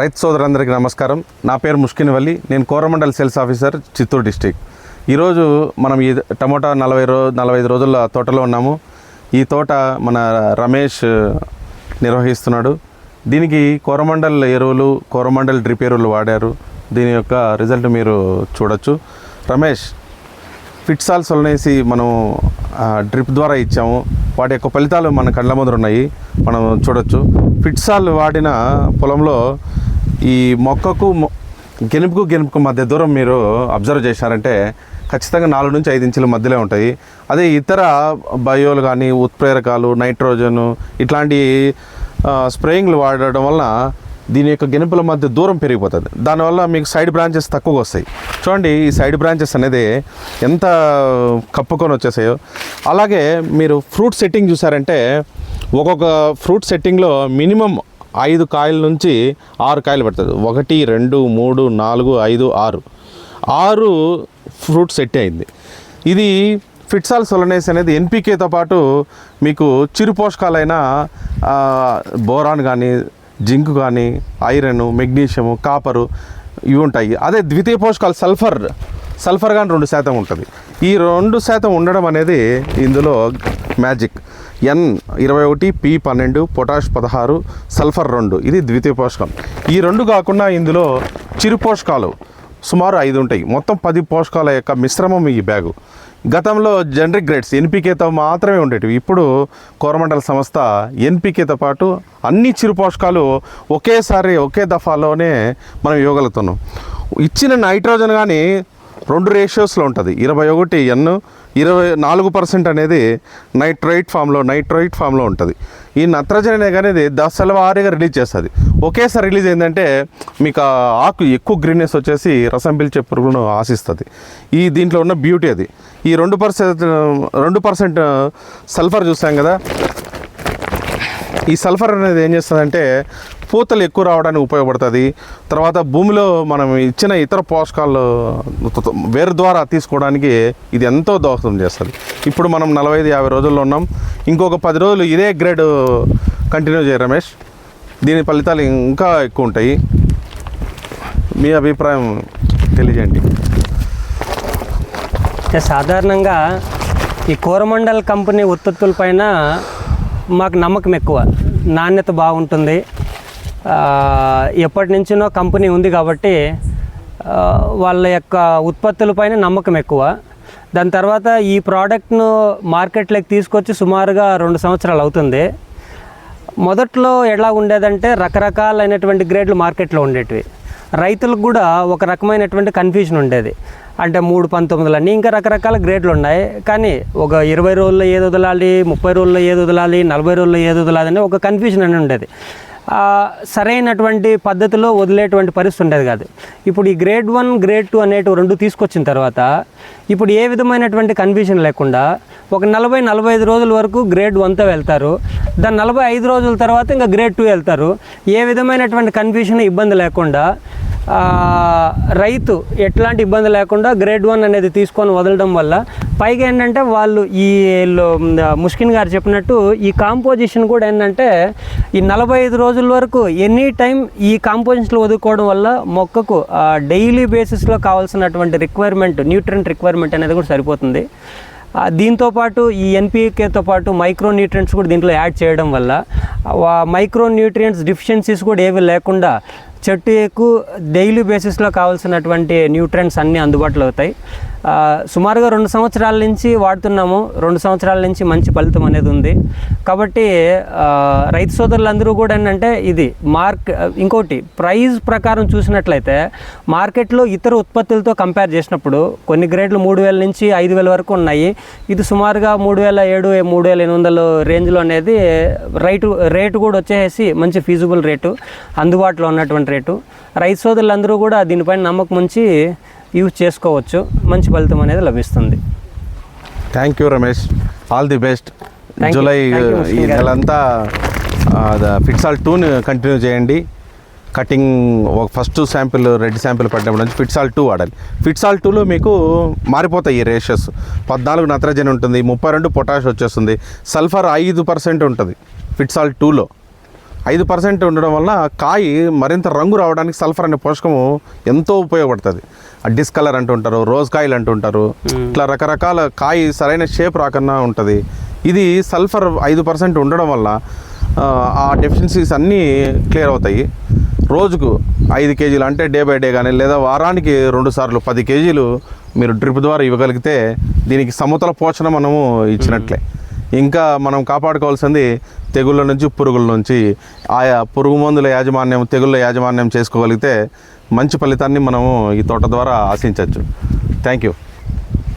రైతు సోదరులందరికీ నమస్కారం. నా పేరు ముష్కినవల్లి. నేను Coromandel sales officer Chittoor district. ఈరోజు మనం ఈ టమోటా నలభై రో నలభై ఐదు రోజుల తోటలో ఉన్నాము. ఈ తోట మన రమేష్ నిర్వహిస్తున్నాడు. దీనికి కోరమండల్ ఎరువులు కోరమండల్ డ్రిప్ ఎరువులు వాడారు. దీని యొక్క రిజల్ట్ మీరు చూడొచ్చు. రమేష్ ఫిట్సాల్ సొలనేసి మనం డ్రిప్ ద్వారా ఇచ్చాము. వాటి యొక్క ఫలితాలు మన కళ్ళ ముందర ఉన్నాయి. మనం చూడొచ్చు. ఫిట్సాల్ వాడిన పొలంలో ఈ మొక్కకు మొ- గెనుపుకు గెనుపుకు మధ్య దూరం మీరు అబ్జర్వ్ చేశారంటే ఖచ్చితంగా నాలుగు నుంచి ఐదు ఇంచుల మధ్యలో ఉంటాయి. అదే ఇతర బయోలు కానీ ఉత్ప్రేరకాలు నైట్రోజన్ ఇట్లాంటి స్ప్రేయింగ్లు వాడడం వలన దీని యొక్క గెనుపుల మధ్య దూరం పెరిగిపోతుంది. దానివల్ల మీకు సైడ్ బ్రాంచెస్ తక్కువగా వస్తాయి. చూడండి ఈ సైడ్ బ్రాంచెస్ అనేది ఎంత కప్పుకొని వచ్చేసాయో. అలాగే మీరు ఫ్రూట్ సెట్టింగ్ చూసారంటే ఒక్కొక్క ఫ్రూట్ సెట్టింగ్లో మినిమం ఐదు కాయల నుంచి ఆరు కాయలు పడుతుంది. ఒకటి రెండు మూడు నాలుగు ఐదు ఆరు. ఆరు ఫ్రూట్ సెట్ అయింది. ఇది ఫిట్సాల్ సొలనేస్ అనేది ఎన్పికేతో పాటు మీకు చిరు పోషకాలైన బోరాన్ కానీ జింక్ కానీ ఐరన్ మెగ్నీషియము కాపరు ఇవి ఉంటాయి. అదే ద్వితీయ పోషకాలు సల్ఫర్ సల్ఫర్ కానీ రెండు శాతం ఉంటుంది. ఈ రెండు శాతం ఉండడం అనేది ఇందులో మ్యాజిక్. ఎన్ ఇరవై ఒకటి పి పన్నెండు పొటాష్ పదహారు సల్ఫర్ రెండు. ఇది ద్వితీయ పోషకం. ఈ రెండు కాకుండా ఇందులో చిరు పోషకాలు సుమారు ఐదు ఉంటాయి. మొత్తం పది పోషకాల యొక్క మిశ్రమం ఈ బ్యాగు. గతంలో జనరిక్ గ్రేడ్స్ ఎన్పికేతో మాత్రమే ఉండేటివి. ఇప్పుడు కోరమండల సంస్థ ఎన్పికేతో పాటు అన్ని చిరు పోషకాలు ఒకేసారి ఒకే దఫాలోనే మనం ఇవ్వగలుగుతున్నాం. ఇచ్చిన నైట్రోజన్ కానీ రెండు రేషియోస్లో ఉంటుంది. ఇరవై ఒకటి ఎన్ ఇరవై నాలుగు పర్సెంట్ అనేది నైట్రైట్ ఫామ్లో నైట్రైట్ ఫామ్లో ఉంటుంది. ఈ నత్రజని అనేది దశల వారీగా రిలీజ్ చేస్తుంది. ఒకేసారి రిలీజ్ ఏంటంటే మీకు ఆకు ఎక్కువ గ్రీన్నెస్ వచ్చేసి రసం పిలిచే పురుగును ఆశిస్తుంది. ఈ దీంట్లో ఉన్న బ్యూటీ అది. ఈ రెండు పర్సెంట్ రెండు పర్సెంట్ సల్ఫర్ చూసాం కదా? ఈ సల్ఫర్ అనేది ఏం చేస్తుందంటే పూతలు ఎక్కువ రావడానికి ఉపయోగపడుతుంది. తర్వాత భూమిలో మనం ఇచ్చిన ఇతర పోషకాలు వేరు ద్వారా తీసుకోవడానికి ఇది ఎంతో దోహదం చేస్తుంది. ఇప్పుడు మనం నలభై ఐదు యాభై రోజుల్లో ఉన్నాం. ఇంకొక పది రోజులు ఇదే గ్రేడ్ కంటిన్యూ చేయ రమేష్. దీని ఫలితాలు ఇంకా ఎక్కువ ఉంటాయి. మీ అభిప్రాయం తెలియజేయండి. సాధారణంగా ఈ కోరమండల్ కంపెనీ ఉత్పత్తులపైన మాకు నమ్మకం ఎక్కువ. నాణ్యత బాగుంటుంది. ఎప్పటి నుంచినో కంపెనీ ఉంది కాబట్టి వాళ్ళ యొక్క ఉత్పత్తులపైన నమ్మకం ఎక్కువ. దాని తర్వాత ఈ ప్రోడక్ట్ను మార్కెట్లోకి తీసుకొచ్చి సుమారుగా రెండు సంవత్సరాలు అవుతుంది. మొదట్లో ఎలా ఉండేదంటే రకరకాలైనటువంటి గ్రేడ్లు మార్కెట్లో ఉండేటివి. రైతులకు కూడా ఒక రకమైనటువంటి కన్ఫ్యూజన్ ఉండేది. అంటే మూడు పంతొమ్మిదిలన్నీ ఇంకా రకరకాల గ్రేడ్లు ఉన్నాయి. కానీ ఒక ఇరవై రోజుల్లో ఏది వదలాలి ముప్పై రోజుల్లో ఏది వదలాలి నలభై రోజుల్లో ఏది వదలాలి అని ఒక కన్ఫ్యూజన్ అని ఉండేది. సరైనటువంటి పద్ధతిలో వదిలేటువంటి పరిస్థితి ఉండేది కాదు. ఇప్పుడు ఈ గ్రేడ్ వన్ గ్రేడ్ టూ అనేటివి రెండు తీసుకొచ్చిన తర్వాత ఇప్పుడు ఏ విధమైనటువంటి కన్ఫ్యూజన్ లేకుండా ఒక నలభై నలభై ఐదు రోజుల వరకు గ్రేడ్ వన్తో వెళ్తారు. దాని నలభై ఐదు రోజుల తర్వాత ఇంకా గ్రేడ్ టూ వెళ్తారు. ఏ విధమైనటువంటి కన్ఫ్యూజన్ ఇబ్బంది లేకుండా రైతు ఎట్లాంటి ఇబ్బంది లేకుండా గ్రేడ్ వన్ అనేది తీసుకొని వదలడం వల్ల పైగా ఏంటంటే వాళ్ళు ఈ ముష్కిన్ గారు చెప్పినట్టు ఈ కాంపోజిషన్ కూడా ఏంటంటే ఈ నలభై ఐదు రోజుల వరకు ఎనీ టైం ఈ కాంపోజిషన్లు వదులుకోవడం వల్ల మొక్కకు డైలీ బేసిస్లో కావాల్సినటువంటి రిక్వైర్మెంట్ న్యూట్రియంట్ రిక్వైర్మెంట్ అనేది కూడా సరిపోతుంది. దీంతోపాటు దీంతో పాటు ఈ ఎన్పికేతో పాటు మైక్రో న్యూట్రియంట్స్ కూడా దీంట్లో యాడ్ చేయడం వల్ల మైక్రో న్యూట్రియంట్స్ డిఫిషియన్సీస్ కూడా ఏవి లేకుండా చెట్టుకు డైలీ బేసిస్లో కావాల్సినటువంటి న్యూట్రెంట్స్ అన్నీ అందుబాటులో అవుతాయి. సుమారుగా రెండు సంవత్సరాల నుంచి వాడుతున్నాము. రెండు సంవత్సరాల నుంచి మంచి ఫలితం అనేది ఉంది. కాబట్టి రైతు సోదరులందరూ కూడా ఏంటంటే ఇది మార్క్ ఇంకోటి ప్రైస్ ప్రకారం చూసినట్లయితే మార్కెట్లో ఇతర ఉత్పత్తులతో కంపేర్ చేసినప్పుడు కొన్ని గ్రేడ్లు మూడు వేల నుంచి ఐదు వేల వరకు ఉన్నాయి. ఇది సుమారుగా మూడు వేల ఏడు మూడు వేల ఎనిమిది వందల రేంజ్లో అనేది రైటు రేటు కూడా వచ్చేసి మంచి ఫీజుబుల్ రేటు అందుబాటులో ఉన్నటువంటి రేటు. రైతు సోదరులందరూ కూడా దీనిపైన నమ్మకం ఉంచి యూజ్ చేసుకోవచ్చు. మంచి ఫలితం అనేది లభిస్తుంది. Thank you Ramesh all the best. July ఈ. నెలంతా ఫిట్సాల్ టూని కంటిన్యూ చేయండి. కటింగ్ ఒక ఫస్ట్ శాంపిల్ రెడ్ శాంపిల్ పడినప్పుడు నుంచి ఫిట్సాల్ టూ వాడాలి. ఫిట్సాల్ టూలో మీకు మారిపోతాయి ఈ రేషియస్ పద్నాలుగు నత్రజని ఉంటుంది ముప్పై రెండు పొటాష్ వచ్చేస్తుంది. సల్ఫర్ ఐదు పర్సెంట్ ఉంటుంది ఫిట్సాల్ టూలో ఐదు పర్సెంట్ ఉండడం వల్ల కాయ మరింత రంగు రావడానికి సల్ఫర్ అనే పోషకము ఎంతో ఉపయోగపడుతుంది. డిస్కలర్ అంటుంటారు రోజ్ కాయలు అంటుంటారు. ఇట్లా రకరకాల కాయ సరైన షేప్ రాకన్నా ఉంటుంది. ఇది సల్ఫర్ ఐదు పర్సెంట్ ఉండడం వల్ల ఆ, ఆ డెఫిషియన్సీస్ అన్నీ క్లియర్ అవుతాయి. రోజుకు ఐదు కేజీలు అంటే డే బై డే కానీ లేదా వారానికి రెండు సార్లు పది కేజీలు మీరు డ్రిప్ ద్వారా ఇవ్వగలిగితే దీనికి సమతుల పోషణ మనము ఇచ్చినట్లే. ఇంకా మనం కాపాడుకోవాల్సింది తెగుళ్ళ నుంచి పురుగుల నుంచి. ఆయా పురుగు మందుల యాజమాన్యం తెగుళ్ళ యాజమాన్యం చేసుకోగలిగితే మంచి ఫలితాన్ని మనము ఈ తోట ద్వారా ఆశించవచ్చు. Thank you